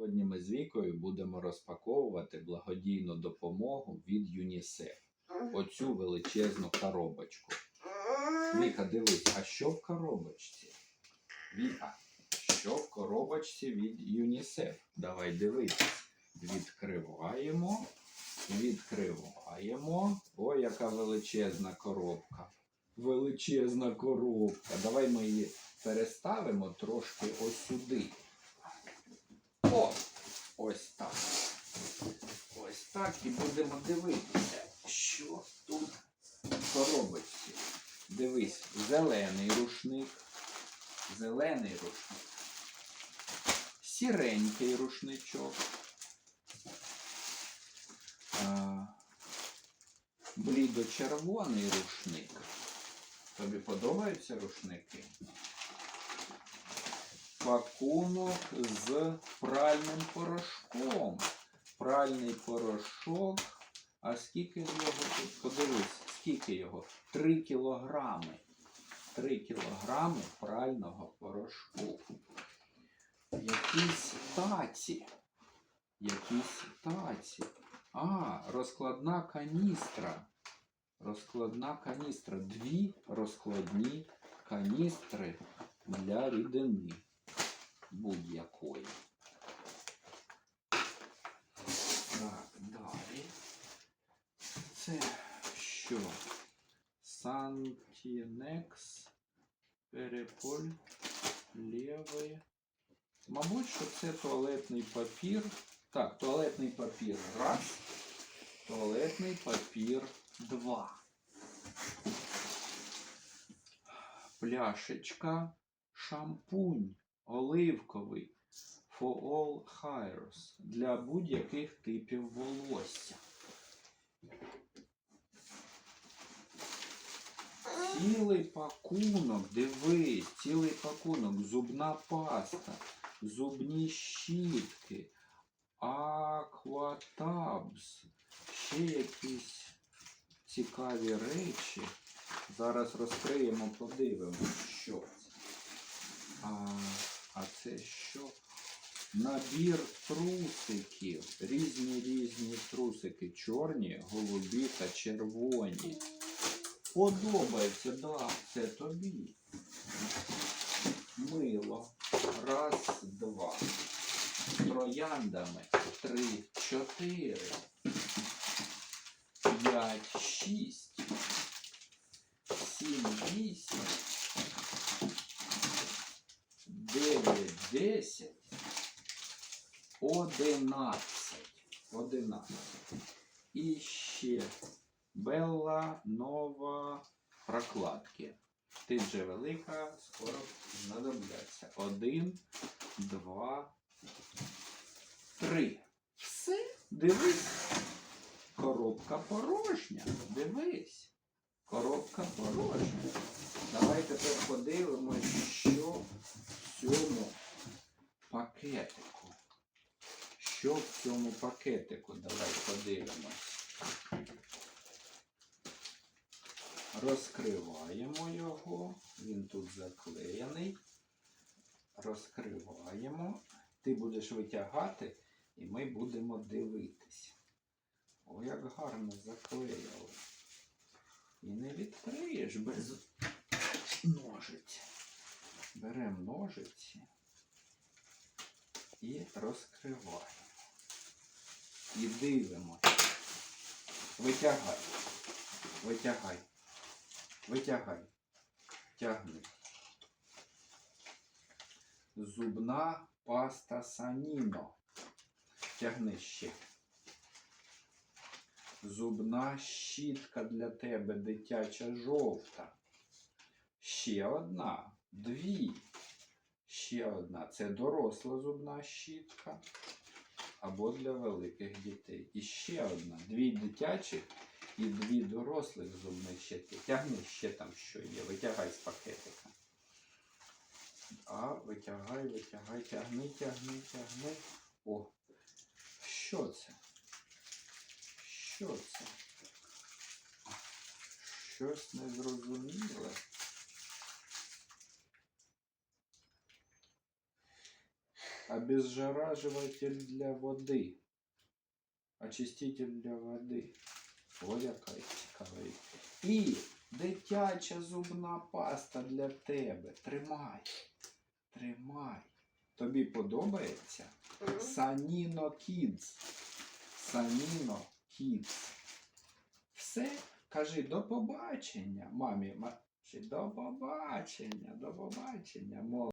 Сьогодні ми з Вікою будемо розпаковувати благодійну допомогу від ЮНІСЕФ. Оцю величезну коробочку. Віка, дивись, а що в коробочці? Віка, що в коробочці від ЮНІСЕФ? Давай дивись. Відкриваємо. Відкриваємо. Ой, яка величезна коробка. Величезна коробка. Давай ми її переставимо трошки ось сюди. О! Ось так. Ось так і будемо дивитися, що тут в коробочці. Дивись, зелений рушник. Зелений рушник. Сіренький рушничок. Блідо-червоний рушник. Тобі подобаються рушники? Пакунок з пральним порошком. Пральний порошок. А скільки його тут? Подивись, скільки його? 3 кілограми. 3 кілограми прального порошку. Якісь таці. Якісь таці. А, розкладна каністра. Розкладна каністра. Дві розкладні каністри для рідини будь-якої. Так, далі. Це що? Сантінекс, переполь, лівий. Мабуть, що це туалетний папір. Так, туалетний папір раз. Туалетний папір два. Пляшечка, шампунь оливковий for all hairs для будь-яких типів волосся. Цілий пакунок, дивись, цілий пакунок, зубна паста, зубні щітки, акватабс, ще якісь цікаві речі. Зараз розкриємо, подивимося, що це. А, це що? Набір трусиків. Різні різні трусики. Чорні, голубі та червоні. Подобається, да, це тобі. Мило. Раз, два. Трояндами. Три, чотири. П'ять, шість. Сім, вісім. 10, 11. 11. І ще Белла нова прокладки. Ти вже велика, скоро знадобляться. Один, два, три. Все, дивись. Коробка порожня. Дивись. Коробка порожня. Давай тепер подивимось, що в цьому пакетику. Що в цьому пакетику? Давай подивимось. Розкриваємо його. Він тут заклеєний. Розкриваємо. Ти будеш витягати, і ми будемо дивитися. О, як гарно заклеїли. І не відкриєш без ножиць. Беремо ножиці і розкриваємо. І дивимося. Витягай. Витягай. Витягай. Тягни. Зубна паста Саніно. Тягни ще. Зубна щітка для тебе дитяча жовта. Ще одна, дві. Ще одна. Це доросла зубна щітка або для великих дітей. І ще одна. Дві дитячих і дві дорослих зубних щітки. Тягни ще там що є. Витягай з пакетика. А, витягай, витягай, тягни, тягни, тягни. О, що це? Що це? Щось незрозуміле. Обезжараживатель для води. Очиститель для води. О, яка цікава. річ. І дитяча зубна паста для тебе. Тримай. Тримай. Тобі подобається? Саніно Кідс. Саніно Кідс. Все, кажи до побачення, мамі. До побачення, до побачення.